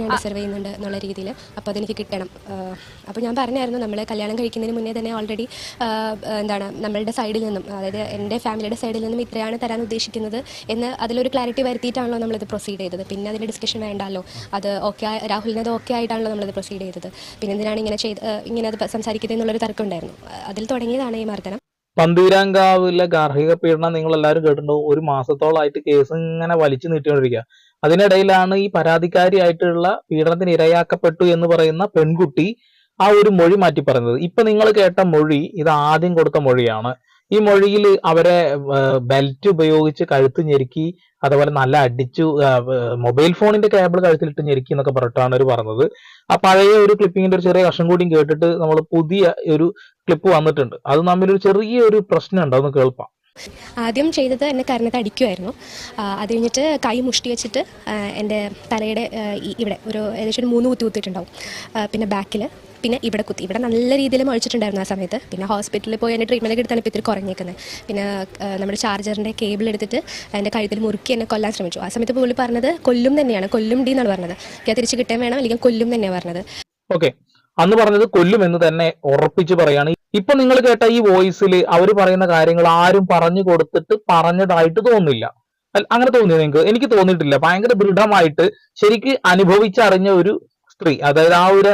ഞാൻ ഡിസർവ് ചെയ്യുന്നുണ്ട് എന്നുള്ള രീതിയിൽ. അപ്പോൾ അതെനിക്ക് കിട്ടണം. അപ്പോൾ ഞാൻ പറഞ്ഞായിരുന്നു നമ്മൾ കല്യാണം കഴിക്കുന്നതിന് മുന്നേ തന്നെ ഓൾറെഡി എന്താണ് നമ്മളുടെ സൈഡിൽ നിന്നും അതായത് എന്റെ ഫാമിലിയുടെ സൈഡിൽ നിന്നും ഇത്രയാണ് തരാൻ ഉദ്ദേശിക്കുന്നത് എന്ന് അതിലൊരു ക്ലാരിറ്റി വരുത്തിയിട്ടാണല്ലോ നമ്മളിത് പ്രൊസീഡ് ചെയ്തത്. പിന്നെ അതിന്റെ ഡിസ്കഷൻ വേണ്ടല്ലോ അത് ഓക്കെ രാഹുലിനത് ഓക്കെ ആയിട്ടാണല്ലോ നമ്മളത് പ്രൊസീഡ് ചെയ്തത്. പിന്നെ എന്തിനാണ് ഇങ്ങനെ ചെയ്ത് ഇങ്ങനെ അത് സംസാരിക്കുന്നത് എന്നുള്ളൊരു തർക്കം ഉണ്ടായിരുന്നു. അതിൽ തുടങ്ങിയതാണ് ഈ മർദ്ദനം. പന്തീരാങ്കാവിലെ ഗാർഹിക പീഡനം നിങ്ങൾ എല്ലാവരും കേട്ടിട്ടുണ്ടാവും ഒരു മാസത്തോളമായിട്ട് കേസ് ഇങ്ങനെ വലിച്ചു നീട്ടിക്കൊണ്ടിരിക്കുക അതിനിടയിലാണ് ഈ പരാതിക്കാരിയായിട്ടുള്ള പീഡനത്തിന് ഇരയാക്കപ്പെട്ടു എന്ന് പറയുന്ന പെൺകുട്ടി ആ ഒരു മൊഴി മാറ്റി പറയുന്നത് ഇപ്പൊ നിങ്ങൾ കേട്ട മൊഴി ഇത് ആദ്യം കൊടുത്ത മൊഴിയാണ്. ഈ മൊഴിയിൽ അവരെ ബെൽറ്റ് ഉപയോഗിച്ച് കഴുത്ത് ഞെരുക്കി അതുപോലെ നല്ല അടിച്ചു മൊബൈൽ ഫോണിന്റെ കേബിൾ കഴുത്തിലിട്ട് ഞെരുക്കി എന്നൊക്കെ പറഞ്ഞിട്ടാണ് അവർ പറഞ്ഞത്. ആ പഴയ ഒരു ക്ലിപ്പിങ്ങിന്റെ ഒരു ചെറിയ കഷം കൂടിയും കേട്ടിട്ട് നമ്മൾ പുതിയ ഒരു ക്ലിപ്പ് വന്നിട്ടുണ്ട്. അത് തമ്മിലൊരു ചെറിയൊരു പ്രശ്നമുണ്ട് അതൊന്ന് കേൾപ്പാം. ആദ്യം ചെയ്തത് എന്നെ കരണത്ത് അടിക്കുമായിരുന്നു അത് കഴിഞ്ഞിട്ട് കൈ മുഷ്ടി വെച്ചിട്ട് എന്റെ തലയുടെ ഇവിടെ ഒരു ഏകദേശം ഒരു മൂന്ന് കുത്തി കുത്തിയിട്ടുണ്ടാവും. പിന്നെ ബാക്കിൽ പിന്നെ ഇവിടെ കുത്തി. ഇവിടെ നല്ല രീതിയിൽ മുഴിച്ചിട്ടുണ്ടായിരുന്നു ആ സമയത്ത്. പിന്നെ ഹോസ്പിറ്റലിൽ പോയി എന്റെ ട്രീറ്റ്മെന്റ് എടുത്താണ് ഇപ്പോൾ ഇത്തിരി കുറഞ്ഞേക്കുന്നത് പിന്നെ നമ്മുടെ ചാർജറിന്റെ കേബിൾ എടുത്തിട്ട് എന്റെ കഴുത്തിൽ മുറുക്കി എന്നെ കൊല്ലാൻ ശ്രമിച്ചു. ആ സമയത്ത് പുള്ളി പറഞ്ഞത് കൊല്ലും തന്നെയാണ്. കൊല്ലും ഡി എന്നാണ് പറഞ്ഞത്. ഞാൻ തിരിച്ച് കിട്ടാൻ വേണം അല്ലെങ്കിൽ കൊല്ലും തന്നെയാണ് പറഞ്ഞത്. ഓക്കെ അന്ന് പറഞ്ഞത് കൊല്ലും എന്ന് തന്നെ ഉറപ്പിച്ച് പറയാണ് ഇപ്പൊ നിങ്ങൾ കേട്ട ഈ വോയിസിൽ അവർ പറയുന്ന കാര്യങ്ങൾ ആരും പറഞ്ഞു കൊടുത്തിട്ട് പറഞ്ഞതായിട്ട് തോന്നില്ല അങ്ങനെ തോന്നിയോ നിങ്ങൾക്ക്? എനിക്ക് തോന്നിയിട്ടില്ല. ഭയങ്കര ദൃഢമായിട്ട് ശരിക്ക് അനുഭവിച്ചറിഞ്ഞ ഒരു സ്ത്രീ അതായത് ആ ഒരു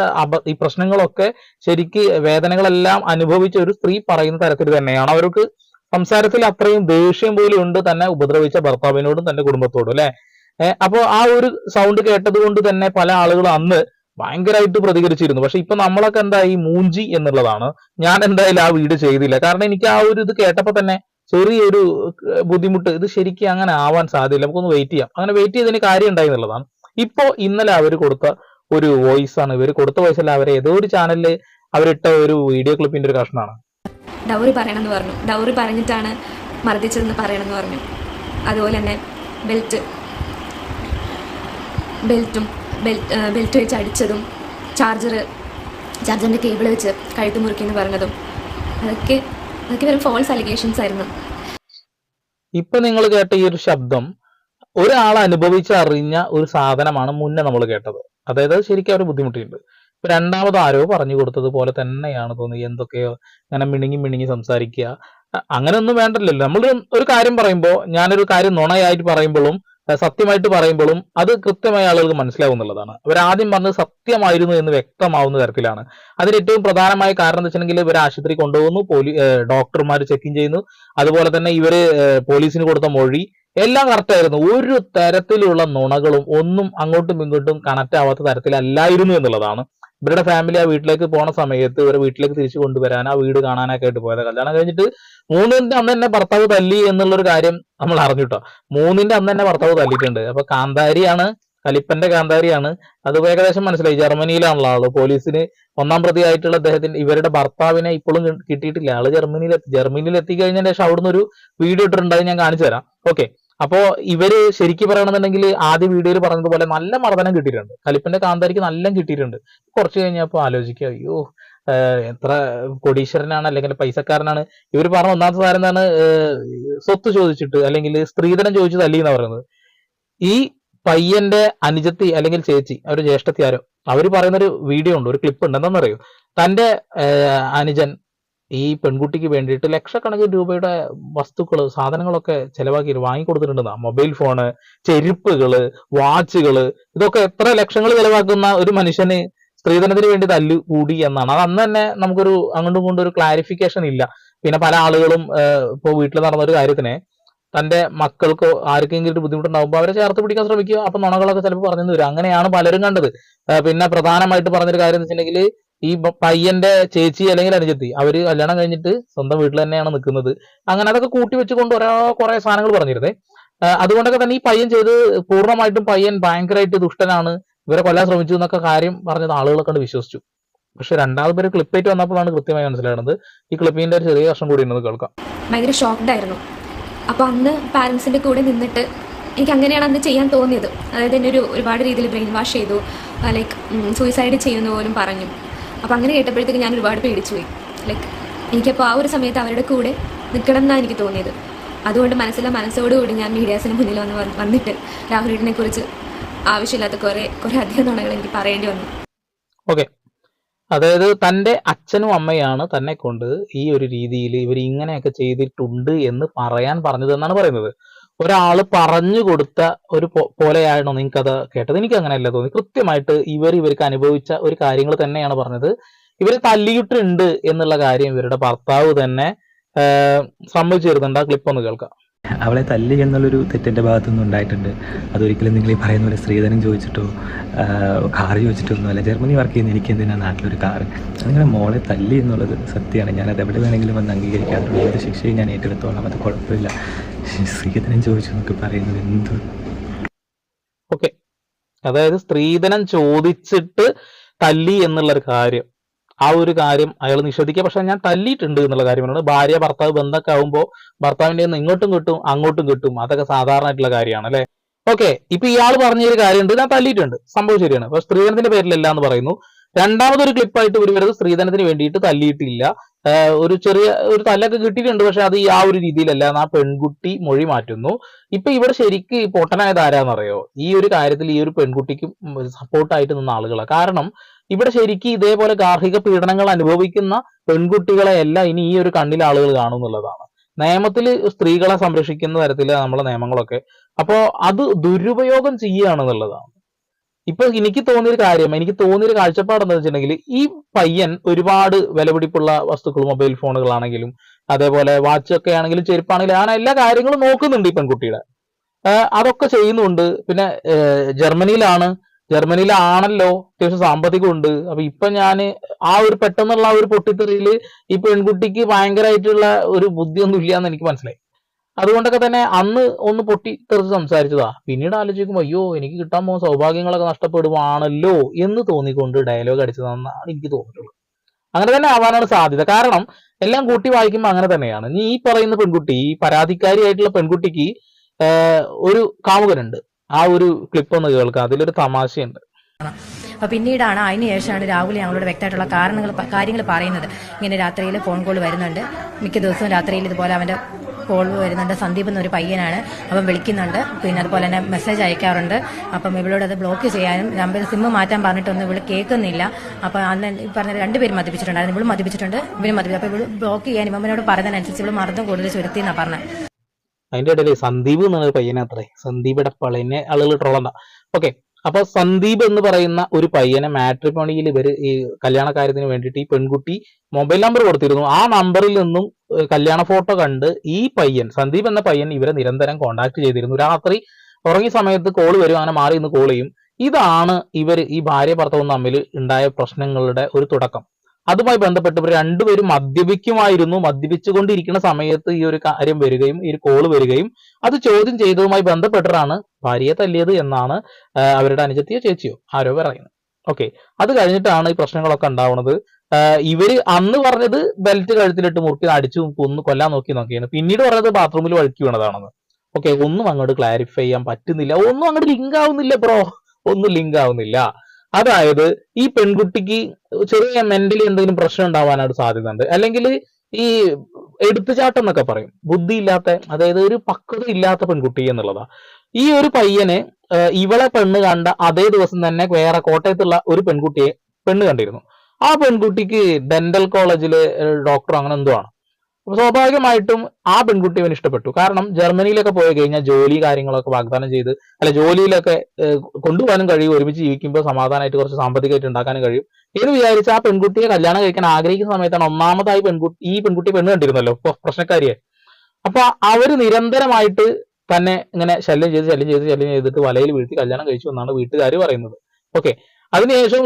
ഈ പ്രശ്നങ്ങളൊക്കെ ശരിക്ക് വേദനകളെല്ലാം അനുഭവിച്ച ഒരു സ്ത്രീ പറയുന്ന തരത്തിൽ തന്നെയാണ്. അവർക്ക് സംസാരത്തിൽ അത്രയും ദേഷ്യം പോലും ഉണ്ട് തന്നെ ഉപദ്രവിച്ച ഭർത്താവിനോടും തന്റെ കുടുംബത്തോടും അല്ലെ? അപ്പോ ആ ഒരു സൗണ്ട് കേട്ടത് കൊണ്ട് തന്നെ പല ആളുകളും അന്ന് ഭയങ്കരമായിട്ട് പ്രതികരിച്ചിരുന്നു. പക്ഷെ ഇപ്പൊ നമ്മളൊക്കെ എന്താ ഈ മൂഞ്ചി എന്നുള്ളതാണ്. ഞാൻ എന്തായാലും ആ വീട് ചെയ്തില്ല. കാരണം എനിക്ക് ആ ഒരു ഇത് കേട്ടപ്പോ തന്നെ ചെറിയൊരു ബുദ്ധിമുട്ട്. ഇത് ശരിക്കും അങ്ങനെ ആവാൻ സാധ്യതയില്ല. നമുക്കൊന്ന് വെയിറ്റ് ചെയ്യാം. അങ്ങനെ വെയിറ്റ് ചെയ്തതിന് കാര്യം ഉണ്ടായി എന്നുള്ളതാണ്. ഇപ്പോ ഇന്നലെ അവർ കൊടുത്ത ഒരു വോയിസ് ആണ്. ഇവർ കൊടുത്ത വോയിസ് അല്ല അവർ ഏതോ ഒരു ചാനലിൽ അവരിട്ട ഒരു വീഡിയോ ക്ലിപ്പിന്റെ ഒരു കഷ്ണമാണ് ഡൗറി പറയണമെന്ന് പറഞ്ഞു. ഡൗറി പറഞ്ഞിട്ടാണ് മർദ്ദിച്ചതെന്ന് പറയണമെന്ന് പറഞ്ഞു. അതുപോലെ തന്നെ ബെൽറ്റ് ബെൽറ്റും ബെൽറ്റ് വെച്ച് അടിച്ചതും ചാർജർ ചാർജറിന്റെ കേബിൾ വെച്ച് കഴുത്ത് മുറുക്കി എന്ന് പറഞ്ഞതും അതൊക്കെ അതൊക്കെ വെറും ഫോൾസ് അലിഗേഷൻസ് ആയിരുന്നു. ഇപ്പൊ നിങ്ങൾ കേട്ട ഈ ഒരു ശബ്ദം ഒരാൾ അനുഭവിച്ചറിഞ്ഞ ഒരു സാധനമാണ് മുന്നേ നമ്മൾ കേട്ടത്. അതായത് അത് ശരിക്കും അവർ ബുദ്ധിമുട്ടിയിട്ടുണ്ട് ഇപ്പൊ രണ്ടാമത് ആരോ പറഞ്ഞു കൊടുത്തതുപോലെ തന്നെയാണ് തോന്നുന്നത് എന്തൊക്കെയോ ഇങ്ങനെ മിണുങ്ങി മിണുങ്ങി സംസാരിക്കുക. അങ്ങനെ അങ്ങനെയൊന്നും വേണ്ടല്ലോ നമ്മൾ ഒരു കാര്യം പറയുമ്പോൾ ഞാനൊരു കാര്യം നുണയായിട്ട് പറയുമ്പോഴും സത്യമായിട്ട് പറയുമ്പോഴും അത് കൃത്യമായ ആളുകൾക്ക് മനസ്സിലാവുന്നുള്ളതാണ്. അവർ ആദ്യം പറഞ്ഞത് സത്യമായിരുന്നു എന്ന് വ്യക്തമാവുന്ന തരത്തിലാണ്. അതിന് ഏറ്റവും പ്രധാനമായ കാരണം എന്ന് വെച്ചിട്ടുണ്ടെങ്കിൽ ഇവർ ആശുപത്രി കൊണ്ടുപോകുന്നു പോലീ ഡോക്ടർമാർ ചെക്കിങ് ചെയ്യുന്നു. അതുപോലെ തന്നെ ഇവർ പോലീസിന് കൊടുത്ത മൊഴി എല്ലാം കറക്റ്റ് ആയിരുന്നു. ഒരു തരത്തിലുള്ള നുണകളും ഒന്നും അങ്ങോട്ടും ഇങ്ങോട്ടും കണക്റ്റ് ആവാത്ത തരത്തിലല്ലായിരുന്നു എന്നുള്ളതാണ്. ഇവരുടെ ഫാമിലി ആ വീട്ടിലേക്ക് പോണ സമയത്ത് ഇവരെ വീട്ടിലേക്ക് തിരിച്ചു കൊണ്ടുവരാൻ ആ വീട് കാണാനൊക്കെ ആയിട്ട് പോയത്. കല്യാണം കഴിഞ്ഞിട്ട് മൂന്നിന്റെ അന്ന് തന്നെ ഭർത്താവ് തല്ലി എന്നുള്ളൊരു കാര്യം നമ്മൾ അറിഞ്ഞിട്ടോ മൂന്നിന്റെ അന്ന് തന്നെ ഭർത്താവ് തല്ലിയിട്ടുണ്ട്. അപ്പൊ കാന്താരിയാണ് കലിപ്പന്റെ കാന്താരിയാണ്. അത് ഏകദേശം മനസ്സിലായി. ജർമ്മനിയിലാണല്ലോ ആൾ. പോലീസിന് ഒന്നാം പ്രതിയായിട്ടുള്ള അദ്ദേഹത്തിന്റെ ഇവരുടെ ഭർത്താവിനെ ഇപ്പോഴും കിട്ടിയിട്ടില്ല. ആൾ ജർമ്മനിയിൽ ജർമ്മനിയിൽ എത്തിക്കഴിഞ്ഞതിന് ശേഷം അവിടുന്ന് ഒരു വീഡിയോ ഇട്ടിട്ടുണ്ടായി ഞാൻ കാണിച്ചു തരാം. ഓക്കെ അപ്പോ ഇവർ ശരിക്കും പറയണമെന്നുണ്ടെങ്കിൽ ആദ്യ വീഡിയോയിൽ പറഞ്ഞതുപോലെ നല്ല മർദ്ദനം കിട്ടിയിട്ടുണ്ട്. കലിപ്പിന്റെ കാന്താരിക്ക് നല്ല കിട്ടിയിട്ടുണ്ട്. കുറച്ച് കഴിഞ്ഞപ്പോ ആലോചിക്കുക അയ്യോ എത്ര കോടീശ്വരനാണ് അല്ലെങ്കിൽ പൈസക്കാരനാണ്. ഇവർ പറഞ്ഞ ഒന്നാമത്തെ കാര്യം എന്താണ്? സ്വത്ത് ചോദിച്ചിട്ട് അല്ലെങ്കിൽ സ്ത്രീധനം ചോദിച്ചു തല്ലി എന്നാ പറയുന്നത്. ഈ പയ്യന്റെ അനുജത്തി അല്ലെങ്കിൽ ചേച്ചി ഒരു ജ്യേഷ്ഠത്തി ആരോ അവർ പറയുന്ന ഒരു വീഡിയോ ഉണ്ട് ഒരു ക്ലിപ്പ് ഉണ്ട് എന്താണെന്നറിയോ തന്റെ അനുജൻ ഈ പെൺകുട്ടിക്ക് വേണ്ടിയിട്ട് ലക്ഷക്കണക്കിന് രൂപയുടെ വസ്തുക്കൾ സാധനങ്ങളൊക്കെ ചെലവാക്കി വാങ്ങിക്കൊടുത്തിട്ടുണ്ടെന്നാ. മൊബൈൽ ഫോണ് ചെരുപ്പുകൾ വാച്ചുകൾ ഇതൊക്കെ എത്ര ലക്ഷങ്ങൾ ചെലവാക്കുന്ന ഒരു മനുഷ്യന് സ്ത്രീധനത്തിന് വേണ്ടി തല്ലു കൂടി എന്നാണ്. അത് അന്ന് തന്നെ നമുക്കൊരു അങ്ങോട്ടും ഇങ്ങോട്ടും ഒരു ക്ലാരിഫിക്കേഷൻ ഇല്ല. പിന്നെ പല ആളുകളും ഇപ്പോൾ വീട്ടിൽ നടന്ന ഒരു കാര്യത്തിന് തന്റെ മക്കൾക്കോ ആർക്കെങ്കിലും ഒരു ബുദ്ധിമുട്ടുണ്ടാകുമ്പോൾ അവരെ ചേർത്ത് പിടിക്കാൻ ശ്രമിക്കുക. അപ്പൊ നുണകളൊക്കെ ചിലപ്പോൾ പറഞ്ഞു തരും അങ്ങനെയാണ് പലരും കണ്ടത്. പിന്നെ പ്രധാനമായിട്ട് പറഞ്ഞൊരു കാര്യം എന്ന് വെച്ചിട്ടുണ്ടെങ്കിൽ ഈ പയ്യന്റെ ചേച്ചി അല്ലെങ്കിൽ അനുജത്തി അവർ കല്യാണം കഴിഞ്ഞിട്ട് സ്വന്തം വീട്ടിൽ തന്നെയാണ് നിൽക്കുന്നത്. അങ്ങനെ അതൊക്കെ കൂട്ടി വെച്ചുകൊണ്ട് ഓരോ കുറെ സാധനങ്ങൾ പറഞ്ഞിരുന്നേ. അതുകൊണ്ടൊക്കെ തന്നെ ഈ പയ്യൻ ചെയ്ത് പൂർണമായിട്ടും പയ്യൻ ഭയങ്കരമായിട്ട് ദുഷ്ടനാണ്. ഇവരെ കൊല്ലാൻ ശ്രമിച്ചു എന്നൊക്കെ കാര്യം പറഞ്ഞത് ആളുകളൊക്കെ കണ്ട് വിശ്വസിച്ചു. പക്ഷെ രണ്ടാമത് പേര് ക്ലിപ്പായിട്ട് വന്നപ്പോഴാണ് കൃത്യമായി മനസ്സിലാകുന്നത്. ഈ ക്ലിപ്പിന്റെ ഒരു ചെറിയ വർഷം കൂടി ഉണ്ടെന്ന് കേൾക്കാം. ഭയങ്കര ഷോക്ക്ഡ് ആയിരുന്നു. അപ്പൊ അന്ന് പാരന്റ്സിന്റെ കൂടെ നിന്നിട്ട് എനിക്ക് അങ്ങനെയാണ് അന്ന് ചെയ്യാൻ തോന്നിയത്. അതായത് എന്നെ ഒരു ഒരുപാട് രീതിയിൽ ബ്രെയിൻ വാഷ് ചെയ്തു ലൈക്ക് സൂയിസൈഡ് ചെയ്യുന്ന പോലും പറഞ്ഞു. അപ്പോൾ അങ്ങനെ കേട്ടപ്പോഴത്തേക്ക് ഞാൻ ഒരുപാട് പേടിച്ചു പോയി ലൈക്ക് എനിക്കപ്പോൾ ആ ഒരു സമയത്ത് അവരുടെ കൂടെ നിൽക്കണം എന്നാണ് എനിക്ക് തോന്നിയത്. അതുകൊണ്ട് മനസ്സിലെ മനസ്സോടുകൂടി ഞാൻ മീഡിയാസിന് മുന്നിൽ വന്ന് വന്ന് വന്നിട്ട് രാഹുലിനെ കുറിച്ച് ആവശ്യമില്ലാത്ത കുറേ കുറേ അധികം നുണകൾ എനിക്ക് പറയേണ്ടി വന്നു. ഓക്കെ അതായത് തന്റെ അച്ഛനും അമ്മയാണ് തന്നെ കൊണ്ട് ഈ ഒരു രീതിയിൽ ഇവർ ഇങ്ങനെയൊക്കെ ചെയ്തിട്ടുണ്ട് എന്ന് പറയാൻ പറഞ്ഞത് എന്നാണ് പറയുന്നത്. ഒരാൾ പറഞ്ഞു കൊടുത്ത ഒരു പോലെയാണോ നിങ്ങൾക്ക് അത് കേട്ടത്. എനിക്ക് അങ്ങനെയല്ല തോന്നി. കൃത്യമായിട്ട് ഇവർ ഇവർക്ക് അനുഭവിച്ച ഒരു കാര്യങ്ങൾ തന്നെയാണ് പറഞ്ഞത്. ഇവർ തല്ലിയിട്ടുണ്ട് എന്നുള്ള കാര്യം ഇവരുടെ ഭർത്താവ് തന്നെ സമ്മതിച്ചിരുന്നുണ്ട് സമ്മതിച്ചു ആ ക്ലിപ്പ് ഒന്ന് കേൾക്കാം. അവളെ തല്ലി എന്നുള്ളൊരു തെറ്റിന്റെ ഭാഗത്തുനിന്ന് ഉണ്ടായിട്ടുണ്ട്. അതൊരിക്കലും നിങ്ങൾ ഈ പറയുന്ന പോലെ സ്ത്രീധനം ചോദിച്ചിട്ടോ കാർ ചോദിച്ചിട്ടോ ഒന്നുമല്ല ജർമ്മനി വർക്ക് ചെയ്യുന്ന എനിക്ക് എന്തിനാണ് നാട്ടിലൊരു കാറ് അങ്ങനെ മോളെ തല്ലി എന്നുള്ളത് സത്യമാണ്. ഞാനത് എവിടെ വേണമെങ്കിലും വന്ന് അംഗീകരിക്കാം. അതിനുള്ള ഏത് ശിക്ഷയും ഞാൻ ഏറ്റെടുത്തോളാം. അത് കുഴപ്പമില്ല. സ്ത്രീധനം ചോദിച്ചു എന്നൊക്കെ പറയുന്നത് എന്ത്? ഓക്കെ അതായത് സ്ത്രീധനം ചോദിച്ചിട്ട് തല്ലി എന്നുള്ള ഒരു കാര്യം. ആ ഒരു കാര്യം അയാൾ നിഷേധിക്കുക. പക്ഷെ ഞാൻ തല്ലിയിട്ടുണ്ട് എന്നുള്ള കാര്യമാണ് ഭാര്യ ഭർത്താവ് ബന്ധമൊക്കെ ആകുമ്പോൾ ഭർത്താവിന്റെ നിന്ന് ഇങ്ങോട്ടും കിട്ടും അങ്ങോട്ടും കിട്ടും. അതൊക്കെ സാധാരണയായിട്ടുള്ള കാര്യമാണ് അല്ലെ? ഓക്കെ ഇപ്പൊ ഇയാൾ പറഞ്ഞ ഒരു കാര്യമുണ്ട്. ഞാൻ തല്ലിയിട്ടുണ്ട്. സംഭവം ശരിയാണ്. അപ്പൊ സ്ത്രീധനത്തിന്റെ പേരിലല്ല എന്ന് പറയുന്നു. രണ്ടാമതൊരു ക്ലിപ്പായിട്ട് ഇവർ വരുന്നത് സ്ത്രീധനത്തിന് വേണ്ടിയിട്ട് തല്ലിയിട്ടില്ല. ഒരു ചെറിയ ഒരു തല്ലൊക്കെ കിട്ടിയിട്ടുണ്ട്. പക്ഷെ അത് ആ ഒരു രീതിയിലല്ല. ആ പെൺകുട്ടി മൊഴി മാറ്റുന്നു. ഇപ്പൊ ഇവിടെ ശരിക്ക് പൊട്ടനായത് ആരാന്നറിയോ? ഈ ഒരു കാര്യത്തിൽ ഈ ഒരു പെൺകുട്ടിക്ക് സപ്പോർട്ടായിട്ട് നിന്ന ആളുകളാണ്. കാരണം ഇവിടെ ശരിക്കും ഇതേപോലെ ഗാർഹിക പീഡനങ്ങൾ അനുഭവിക്കുന്ന പെൺകുട്ടികളെ എല്ലാം ഇനി ഈ ഒരു കണ്ണിൽ ആളുകൾ കാണുന്നുള്ളതാണ് നിയമത്തിൽ സ്ത്രീകളെ സംരക്ഷിക്കുന്ന തരത്തിൽ നമ്മളെ നിയമങ്ങളൊക്കെ. അപ്പോ അത് ദുരുപയോഗം ചെയ്യുകയാണെന്നുള്ളതാണ് ഇപ്പൊ എനിക്ക് തോന്നിയൊരു കാര്യം എനിക്ക് തോന്നിയൊരു കാഴ്ചപ്പാട് എന്താ വെച്ചിട്ടുണ്ടെങ്കിൽ ഈ പയ്യൻ ഒരുപാട് വിലപിടിപ്പുള്ള വസ്തുക്കൾ മൊബൈൽ ഫോണുകളാണെങ്കിലും അതേപോലെ വാച്ച് ഒക്കെ ആണെങ്കിലും ചെരുപ്പാണെങ്കിലും അങ്ങനെ എല്ലാ കാര്യങ്ങളും നോക്കുന്നുണ്ട് ഈ പെൺകുട്ടിയുടെ. അതൊക്കെ ചെയ്യുന്നുണ്ട്. പിന്നെ ജർമ്മനിയിലാണ് ജർമ്മനിയിലാണല്ലോ അത്യാവശ്യം സാമ്പത്തികം ഉണ്ട് അപ്പൊ ഇപ്പൊ ഞാൻ ആ ഒരു പെട്ടെന്നുള്ള ഒരു പൊട്ടിത്തെറിയിൽ ഈ പെൺകുട്ടിക്ക് ഭയങ്കരമായിട്ടുള്ള ഒരു ബുദ്ധിയൊന്നും ഇല്ല എന്ന് എനിക്ക് മനസ്സിലായി. അതുകൊണ്ടൊക്കെ തന്നെ അന്ന് ഒന്ന് പൊട്ടിത്തെറിച്ച് സംസാരിച്ചതാ. പിന്നീട് ആലോചിക്കുമ്പോൾ അയ്യോ എനിക്ക് കിട്ടാൻ പോകുന്ന സൗഭാഗ്യങ്ങളൊക്കെ നഷ്ടപ്പെടുവാണല്ലോ എന്ന് തോന്നിക്കൊണ്ട് ഡയലോഗ് അടിച്ചതെന്നാണ് എനിക്ക് തോന്നിയിട്ടുള്ളത്. അങ്ങനെ തന്നെ ആവാനാണ് സാധ്യത. കാരണം എല്ലാം കൂട്ടി വായിക്കുമ്പോൾ അങ്ങനെ തന്നെയാണ്. നീ ഈ പറയുന്ന പെൺകുട്ടി ഈ പരാതിക്കാരിയായിട്ടുള്ള പെൺകുട്ടിക്ക് ഒരു കാമുകനുണ്ട്. ആ ഒരു ക്ലിപ്പ് ഒന്ന് കേൾക്കാം. അതിലൊരു തമാശയുണ്ട്. അപ്പോൾ പിന്നീടാണ് അതിന് ശേഷമാണ് രാഹുൽ ഞങ്ങളോട് വ്യക്തമായിട്ടുള്ള കാരണങ്ങൾ കാര്യങ്ങൾ പറയുന്നത്. ഇങ്ങനെ രാത്രിയിൽ ഫോൺ കോൾ വരുന്നുണ്ട്. മിക്ക ദിവസവും രാത്രിയിൽ ഇതുപോലെ അവന്റെ കോൾ വരുന്നുണ്ട്. സന്ദീപ് എന്നൊരു പയ്യനാണ്. അവൻ വിളിക്കുന്നുണ്ട്. പിന്നെ അതുപോലെ തന്നെ മെസ്സേജ് അയക്കാറുണ്ട്. അപ്പം ഇവളോട് അത് ബ്ലോക്ക് ചെയ്യാനും നമ്പർ സിമ്മ് മാറ്റാൻ പറഞ്ഞിട്ടൊന്നും ഇവൾ കേൾക്കുന്നില്ല. അപ്പം അന്ന് ഈ പറഞ്ഞ രണ്ടുപേരും മദ്യപിച്ചിട്ടുണ്ടായിരുന്നു. ഇവൾ മദ്യപിച്ചിട്ടുണ്ട്. ഇവരും മദ്യപിച്ചു. അപ്പോൾ ഇവൾ ബ്ലോക്ക് ചെയ്യാൻ ഇവനോട് പറഞ്ഞതിനനുസരിച്ച് ഇവൾ മർദ്ദം കൂടുതൽ ചുരുത്തി എന്നാണ് പറഞ്ഞത്. അതിന്റെ ഇടയിൽ സന്ദീപ് എന്നുള്ള പയ്യനെ അത്രേ. സന്ദീപ് ഇടപ്പളിനെ ആളുകൾ ട്രോളണ്ട ഓക്കെ അപ്പൊ സന്ദീപ് എന്ന് പറയുന്ന ഒരു പയ്യനെ മാട്രിമോണിയിൽ ഇവർ ഈ കല്യാണ കാര്യത്തിന് വേണ്ടിയിട്ട് ഈ പെൺകുട്ടി മൊബൈൽ നമ്പർ കൊടുത്തിരുന്നു. ആ നമ്പറിൽ നിന്നും കല്യാണ ഫോട്ടോ കണ്ട് ഈ പയ്യൻ സന്ദീപ് എന്ന പയ്യൻ ഇവരെ നിരന്തരം കോണ്ടാക്ട് ചെയ്തിരുന്നു. രാത്രി ഉറങ്ങിയ സമയത്ത് കോൾ വരും അങ്ങനെ മാറി നിന്ന് കോൾ ചെയ്യും. ഇതാണ് ഇവർ ഈ ഭാര്യ ഭർത്താവും തമ്മിൽ ഉണ്ടായ പ്രശ്നങ്ങളുടെ ഒരു തുടക്കം. അതുമായി ബന്ധപ്പെട്ട് ഇവർ രണ്ടുപേരും മദ്യപിക്കുമായിരുന്നു. മദ്യപിച്ചുകൊണ്ടിരിക്കുന്ന സമയത്ത് ഈ ഒരു കാര്യം വരികയും ഈ ഒരു കോൾ വരികയും അത് ചോദ്യം ചെയ്തതുമായി ബന്ധപ്പെട്ടിട്ടാണ് ഭാര്യയെ തല്ലിയത് എന്നാണ് അവരുടെ അനുജത്തിയോ ചേച്ചിയോ ആരോ പറയുന്നത്. ഓക്കെ അത് കഴിഞ്ഞിട്ടാണ് ഈ പ്രശ്നങ്ങളൊക്കെ ഉണ്ടാവുന്നത്. ഇവർ അന്ന് പറഞ്ഞത് ബെൽറ്റ് കഴുത്തിലിട്ട് മുറുക്കി അടിച്ചു കൊന്നു കൊല്ലാൻ നോക്കി നോക്കിയാണ് പിന്നീട് പറഞ്ഞത് ബാത്റൂമിൽ വഴുക്കി വീണതാണെന്ന്. ഓക്കെ ഒന്നും അങ്ങോട്ട് ക്ലാരിഫൈ ചെയ്യാൻ പറ്റുന്നില്ല. ഒന്നും അങ്ങോട്ട് ലിങ്ക് ആവുന്നില്ല ബ്രോ ഒന്നും ലിങ്ക് ആവുന്നില്ല. അതായത് ഈ പെൺകുട്ടിക്ക് ചെറിയ മെന്റലി എന്തെങ്കിലും പ്രശ്നം ഉണ്ടാവാനായിട്ട് സാധ്യതയുണ്ട്. അല്ലെങ്കിൽ ഈ എടുത്തുചാട്ടം എന്നൊക്കെ പറയും. ബുദ്ധി ഇല്ലാത്ത അതായത് ഒരു പക്വത ഇല്ലാത്ത പെൺകുട്ടി എന്നുള്ളതാ. ഈ ഒരു പയ്യനെ ഇവളെ പെണ്ണ് കണ്ട അതേ ദിവസം തന്നെ വേറെ കോട്ടയത്തുള്ള ഒരു പെൺകുട്ടിയെ പെണ്ണ് കണ്ടിരുന്നു. ആ പെൺകുട്ടിക്ക് ഡെന്റൽ കോളേജിലെ ഡോക്ടർ അങ്ങനെ എന്തോ ആണ്. സ്വാഭാവികമായിട്ടും ആ പെൺകുട്ടി അവൻ ഇഷ്ടപ്പെട്ടു. കാരണം ജർമ്മനിയിലൊക്കെ പോയി കഴിഞ്ഞാൽ ജോലി കാര്യങ്ങളൊക്കെ വാഗ്ദാനം ചെയ്ത് അല്ല ജോലിയിലൊക്കെ കൊണ്ടുപോകാനും കഴിയും ഒരുമിച്ച് ജീവിക്കുമ്പോൾ സമാധാനമായിട്ട് കുറച്ച് സാമ്പത്തികമായിട്ട് ഉണ്ടാക്കാനും കഴിയും. എന്ന് വിചാരിച്ച് ആ പെൺകുട്ടിയെ കല്യാണം കഴിക്കാൻ ആഗ്രഹിക്കുന്ന സമയത്താണ് ഒന്നാമതായി പെൺകുട്ടി ഈ പെൺകുട്ടി പെണ്ണ് കണ്ടിരുന്നല്ലോ പ്രശ്നക്കാരിയെ. അപ്പൊ അവർ നിരന്തരമായിട്ട് തന്നെ ഇങ്ങനെ ശല്യം ചെയ്ത് ശല്യം ചെയ്ത് ശല്യം ചെയ്തിട്ട് വലയിൽ വീഴ്ത്തി കല്യാണം കഴിച്ചു എന്നാണ് വീട്ടുകാർ പറയുന്നത്. ഓക്കെ. അതിനുശേഷം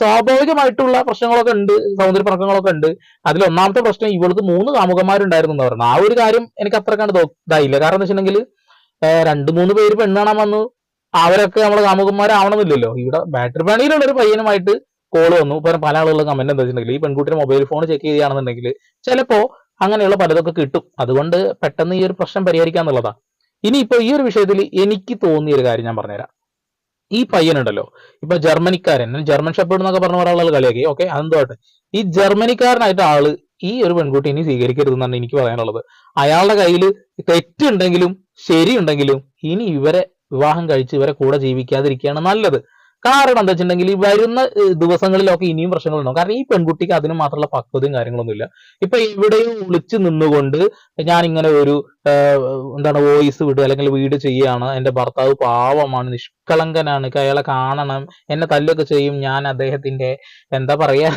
സ്വാഭാവികമായിട്ടുള്ള പ്രശ്നങ്ങളൊക്കെ ഉണ്ട് സൗന്ദര്യ പ്രശ്നങ്ങളൊക്കെ ഉണ്ട്. അതിൽ ഒന്നാമത്തെ പ്രശ്നം ഇവൾക്ക് മൂന്ന് കാമുകന്മാരുണ്ടായിരുന്നു എന്ന് പറഞ്ഞു. ആ ഒരു കാര്യം എനിക്ക് അത്ര കണ്ട് ഇതായില്ല. കാരണം എന്താ വെച്ചിട്ടുണ്ടെങ്കിൽ രണ്ട് മൂന്ന് പേര് പെണ്ണാണ് കാണാൻ വന്നു. അവരൊക്കെ നമ്മളെ കാമുകന്മാരാവണമെന്നില്ലല്ലോ. ഇവിടെ ബാറ്ററി പണിയിലുള്ള ഒരു പയ്യനുമായിട്ട് കോൾ വന്നു. ഇപ്പം പല ആളുകളും കമന്റ് എന്താ വെച്ചിട്ടുണ്ടെങ്കിൽ ഈ പെൺകുട്ടിയുടെ മൊബൈൽ ഫോൺ ചെക്ക് ചെയ്യുകയാണെന്നുണ്ടെങ്കിൽ ചിലപ്പോ അങ്ങനെയുള്ള പലതൊക്കെ കിട്ടും. അതുകൊണ്ട് പെട്ടെന്ന് ഈ ഒരു പ്രശ്നം പരിഹരിക്കാന്നുള്ളതാ. ഇനി ഇപ്പൊ ഈ ഒരു വിഷയത്തിൽ എനിക്ക് തോന്നിയ ഒരു കാര്യം ഞാൻ പറഞ്ഞുതരാം. ഈ പയ്യനുണ്ടല്ലോ. ഇപ്പൊ ജർമ്മനിക്കാരൻ ജർമ്മൻ ഷെപ്പേർഡ് എന്നൊക്കെ പറഞ്ഞ ഒരാളുകൾ കളിയാക്കി ഓക്കെ അതെന്തോട്ടെ ഈ ജർമ്മനിക്കാരനായിട്ട് ആൾ ഈ ഒരു പെൺകുട്ടി ഇനി സ്വീകരിക്കരുത് എന്നാണ് എനിക്ക് പറയാനുള്ളത്. അയാളുടെ കയ്യിൽ തെറ്റുണ്ടെങ്കിലും ശരിയുണ്ടെങ്കിലും ഇനി ഇവരെ വിവാഹം കഴിച്ച് ഇവരെ കൂടെ ജീവിക്കാതിരിക്കുകയാണ് നല്ലത്. കാരണം എന്താ വെച്ചിട്ടുണ്ടെങ്കിൽ വരുന്ന ദിവസങ്ങളിലൊക്കെ ഇനിയും പ്രശ്നങ്ങളുണ്ടാവും. കാരണം ഈ പെൺകുട്ടിക്ക് അതിന് മാത്രമുള്ള പക്വതയും കാര്യങ്ങളൊന്നുമില്ല ഇപ്പൊ ഇവിടെയും ഒളിച്ചു നിന്നുകൊണ്ട് ഞാൻ ഇങ്ങനെ ഒരു എന്താണ് വോയിസ് വിടുക അല്ലെങ്കിൽ വീട് ചെയ്യാണ് എന്റെ ഭർത്താവ് പാവമാണ് നിഷ്കളങ്കനാണ്. അയാളെ കാണണം. എന്നെ തല്ലൊക്കെ ചെയ്യും. ഞാൻ അദ്ദേഹത്തിന്റെ എന്താ പറയാ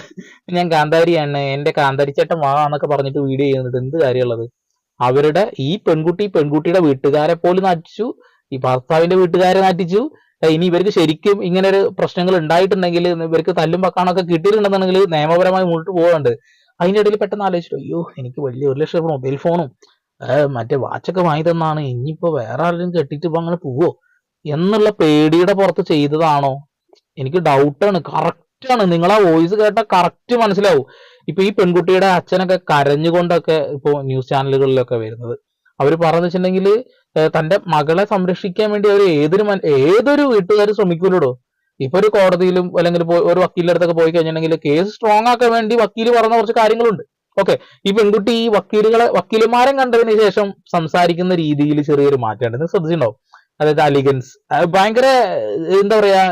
ഞാൻ കാന്താരിയാണ്. എന്റെ കാന്താരി ചേട്ടൻ വാ എന്നൊക്കെ പറഞ്ഞിട്ട് വീഡിയോ ചെയ്യുന്നത് എന്ത് കാര്യമുള്ളത്? അവരുടെ ഈ പെൺകുട്ടി പെൺകുട്ടിയുടെ വീട്ടുകാരെ പോലും നാറ്റിച്ചു ഈ ഭർത്താവിന്റെ വീട്ടുകാരെ നാറ്റിച്ചു ഇനി ഇവർക്ക് ശരിക്കും ഇങ്ങനെ ഒരു പ്രശ്നങ്ങൾ ഉണ്ടായിട്ടുണ്ടെങ്കിൽ ഇവർക്ക് തല്ലും പക്കാണൊക്കെ കിട്ടിയിട്ടുണ്ടെന്നുണ്ടെങ്കിൽ നിയമപരമായി മുന്നോട്ട് പോകാണ്ട് അതിന്റെ ഇടയിൽ പെട്ടെന്ന് ആലോചിച്ചു അയ്യോ എനിക്ക് വലിയ ഒരു ലക്ഷം മൊബൈൽ ഫോണും മറ്റേ വാച്ചൊക്കെ വാങ്ങി തന്നാണ് ഇനിയിപ്പോ വേറെ ആരെങ്കിലും കെട്ടിട്ട് ഇപ്പൊ അങ്ങനെ പോവോ? എന്നുള്ള പേടിയുടെ പുറത്ത് ചെയ്തതാണോ? എനിക്ക് ഡൗട്ടാണ് ആണ് നിങ്ങൾ ആ വോയിസ് കേട്ടാൽ കറക്റ്റ് മനസ്സിലാവും. ഇപ്പൊ ഈ പെൺകുട്ടിയുടെ അച്ഛനൊക്കെ കരഞ്ഞുകൊണ്ടൊക്കെ ഇപ്പൊ ന്യൂസ് ചാനലുകളിലൊക്കെ വരുന്നത്. അവർ പറഞ്ഞു വെച്ചിട്ടുണ്ടെങ്കിൽ തന്റെ മകളെ സംരക്ഷിക്കാൻ വേണ്ടി അവർ ഏതൊരു ഏതൊരു വീട്ടുകാർ ശ്രമിക്കൂലോ ഇപ്പൊ ഒരു കോടതിയിലും അല്ലെങ്കിൽ ഒരു വക്കീലിന്റെ അടുത്തൊക്കെ പോയി കഴിഞ്ഞിട്ടുണ്ടെങ്കിൽ കേസ് സ്ട്രോങ് ആക്കാൻ വേണ്ടി വക്കീൽ പറഞ്ഞ കുറച്ച് കാര്യങ്ങളുണ്ട്. ഓക്കെ ഈ പെൺകുട്ടി ഈ വക്കീലുകളെ വക്കീലുമാരെ കണ്ടതിന് ശേഷം സംസാരിക്കുന്ന രീതിയിൽ ചെറിയൊരു മാറ്റമുണ്ട് നിങ്ങൾ ശ്രദ്ധിച്ചിട്ടുണ്ടാവും. അതായത് അലിഗൻസ്. ഭയങ്കര എന്താ പറയാ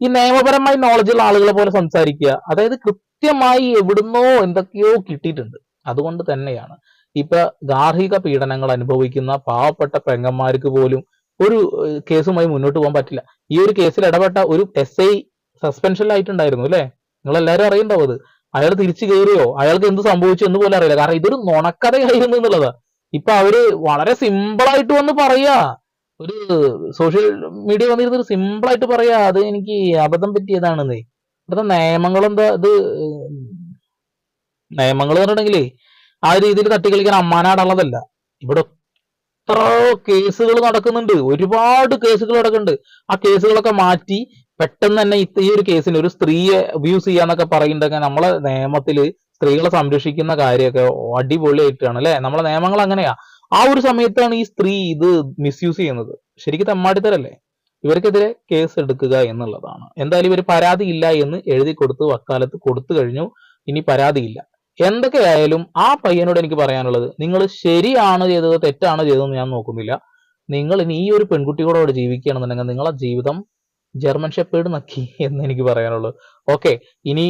ഈ നിയമപരമായി നോളജ് ഉള്ള ആളുകളെ പോലെ സംസാരിക്കുക. അതായത് കൃത്യമായി എവിടുന്നോ എന്തൊക്കെയോ കിട്ടിയിട്ടുണ്ട്. അതുകൊണ്ട് തന്നെയാണ്. ഇപ്പൊ ഗാർഹിക പീഡനങ്ങൾ അനുഭവിക്കുന്ന പാവപ്പെട്ട പെങ്ങന്മാർക്ക് പോലും ഒരു കേസുമായി മുന്നോട്ട് പോകാൻ പറ്റില്ല. ഈ ഒരു കേസിൽ ഇടപെട്ട ഒരു എസ് ഐ സസ്പെൻഷനിലായിട്ടുണ്ടായിരുന്നു അല്ലെ? നിങ്ങൾ എല്ലാവരും അറിയണ്ടാവും അത്. അയാൾ തിരിച്ചു കയറിയോ അയാൾക്ക് എന്ത് സംഭവിച്ചു എന്ന് പോലും അറിയില്ല. കാരണം ഇതൊരു നുണക്കഥയായിരുന്നു എന്നുള്ളത്. ഇപ്പൊ അവർ വളരെ സിമ്പിളായിട്ട് വന്ന് പറയാ. ഒരു സോഷ്യൽ മീഡിയ വന്നിരുന്ന ഒരു സിമ്പിൾ ആയിട്ട് പറയാ അത് എനിക്ക് അബദ്ധം പറ്റിയതാണെന്നേ. ഇവിടുത്തെ നിയമങ്ങൾ എന്താ ഇത് നിയമങ്ങൾ പറഞ്ഞിട്ടുണ്ടെങ്കിലേ ആ രീതിയിൽ തട്ടിക്കളിക്കാൻ അമ്മാനാടുള്ളതല്ല ഇവിടെ എത്ര കേസുകൾ നടക്കുന്നുണ്ട്. ഒരുപാട് കേസുകൾ നടക്കുന്നുണ്ട്. ആ കേസുകളൊക്കെ മാറ്റി പെട്ടെന്ന് തന്നെ ഈ ഒരു കേസിന് ഒരു സ്ത്രീയെ അബ്യൂസ് ചെയ്യാന്നൊക്കെ പറയുന്നതൊക്കെ നമ്മളെ നിയമത്തിൽ സ്ത്രീകളെ സംരക്ഷിക്കുന്ന കാര്യമൊക്കെ അടിപൊളിയായിട്ടാണ് അല്ലെ? നമ്മളെ നിയമങ്ങൾ അങ്ങനെയാ. ആ ഒരു സമയത്താണ് ഈ സ്ത്രീ ഇത് മിസ്യൂസ് ചെയ്യുന്നത്. ശരിക്കും തെമ്മാടിത്തരല്ലേ? ഇവർക്കെതിരെ കേസ് എടുക്കുക എന്നുള്ളതാണ്. എന്തായാലും ഇവർ പരാതി ഇല്ല എന്ന് എഴുതി കൊടുത്ത് വക്കാലത്ത് കൊടുത്തു കഴിഞ്ഞു. ഇനി പരാതിയില്ല. എന്തൊക്കെയായാലും ആ പയ്യനോട് എനിക്ക് പറയാനുള്ളത് നിങ്ങൾ ശരിയാണ് ചെയ്തത് തെറ്റാണ് ചെയ്തതെന്ന് ഞാൻ നോക്കുന്നില്ല. നിങ്ങൾ ഇനി ഈ ഒരു പെൺകുട്ടിയോട് ജീവിക്കുകയാണെന്നുണ്ടെങ്കിൽ നിങ്ങളെ ജീവിതം ജർമ്മൻ ഷെപ്പേഡ് നക്കി എന്ന് എനിക്ക് പറയാനുള്ളത് ഓക്കെ ഇനി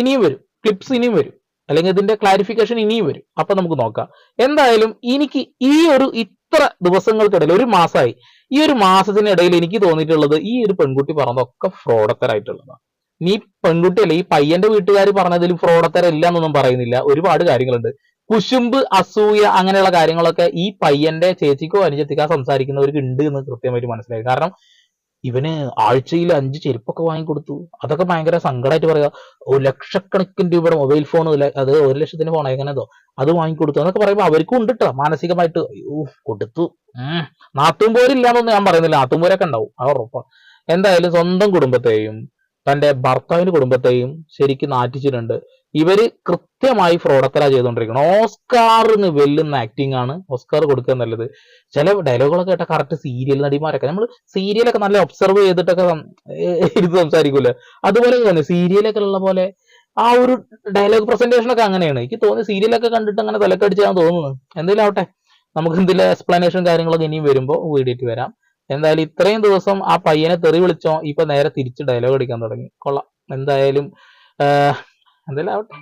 ഇനിയും വരും. ക്ലിപ്സ് ഇനിയും വരും. അല്ലെങ്കിൽ ഇതിന്റെ ക്ലാരിഫിക്കേഷൻ ഇനിയും വരും. അപ്പൊ നമുക്ക് നോക്കാം. എന്തായാലും എനിക്ക് ഈ ഒരു ഇത്ര ദിവസങ്ങൾക്കിടയിൽ ഒരു മാസമായി ഈ ഒരു മാസത്തിനിടയിൽ എനിക്ക് തോന്നിയിട്ടുള്ളത് ഈ ഒരു പെൺകുട്ടി പറഞ്ഞതൊക്കെ ഫ്രോഡത്തരായിട്ടുള്ളതാണ് നീ പെൺകുട്ടിയല്ല ഈ പയ്യന്റെ വീട്ടുകാർ പറഞ്ഞതിൽ ഫ്രോഡത്തരം ഇല്ല എന്നൊന്നും പറയുന്നില്ല. ഒരുപാട് കാര്യങ്ങളുണ്ട്. കുശുമ്പ് അസൂയ അങ്ങനെയുള്ള കാര്യങ്ങളൊക്കെ ഈ പയ്യന്റെ ചേച്ചിക്കോ അനുജത്തിക്കോ സംസാരിക്കുന്നവർക്ക് ഉണ്ട് എന്ന് കൃത്യമായിട്ട് മനസ്സിലായി. കാരണം ഇവന് ആഴ്ചയിൽ അഞ്ച് ചെരുപ്പൊക്കെ വാങ്ങിക്കൊടുത്തു. അതൊക്കെ ഭയങ്കര സങ്കടമായിട്ട് പറയാ ഒരു ലക്ഷക്കണക്കിന് രൂപയുടെ മൊബൈൽ ഫോൺ അത് ഒരു ലക്ഷത്തിന് ഫോൺ എങ്ങനെതോ? അത് വാങ്ങിക്കൊടുത്തു. എന്നൊക്കെ പറയുമ്പോൾ അവർക്കും ഉണ്ട് കേട്ടോ മാനസികമായിട്ട്. കൊടുത്തു. ഉം. നാത്തുമ്പോരില്ലാന്നൊന്നും ഞാൻ പറയുന്നില്ല. നാത്തുമ്പോരൊക്കെ ഉണ്ടാവും. അവർ എന്തായാലും സ്വന്തം കുടുംബത്തെയും തന്റെ ഭർത്താവിന്റെ കുടുംബത്തെയും ശരിക്കും നാറ്റിച്ചിട്ടുണ്ട്. ഇവർ കൃത്യമായി ഫ്രോഡത്തല ചെയ്തുകൊണ്ടിരിക്കണം ഓസ്കാറിന് വെല്ലുന്ന ആക്ടിങ് ആണ് ഓസ്കാർ കൊടുക്കുക നല്ലത് ചില ഡയലോഗുകളൊക്കെ കേട്ട കറക്റ്റ് സീരിയൽ നടിമാരൊക്കെ. നമ്മൾ സീരിയലൊക്കെ നല്ല ഒബ്സർവ് ചെയ്തിട്ടൊക്കെ ഇരുന്ന് സംസാരിക്കൂല അതുപോലെ തന്നെ സീരിയലൊക്കെ ഉള്ള പോലെ ആ ഒരു ഡയലോഗ് പ്രസന്റേഷൻ ഒക്കെ അങ്ങനെയാണ്. എനിക്ക് തോന്നി സീരിയലൊക്കെ കണ്ടിട്ട് അങ്ങനെ തലക്കടിച്ചാണ് തോന്നുന്നത് എന്തെങ്കിലും ആവട്ടെ. നമുക്ക് എന്തെങ്കിലും എക്സ്പ്ലനേഷൻ കാര്യങ്ങളൊക്കെ ഇനിയും വരുമ്പോൾ വീഡിയോ വരാം. എന്തായാലും ഇത്രയും ദിവസം ആ പയ്യനെ തെറി വിളിച്ചോ ഇപ്പൊ നേരെ തിരിച്ച് ഡയലോഗ് അടിക്കാൻ തുടങ്ങി. കൊള്ളാം. എന്തായാലും എന്തായാലും ആവട്ടെ.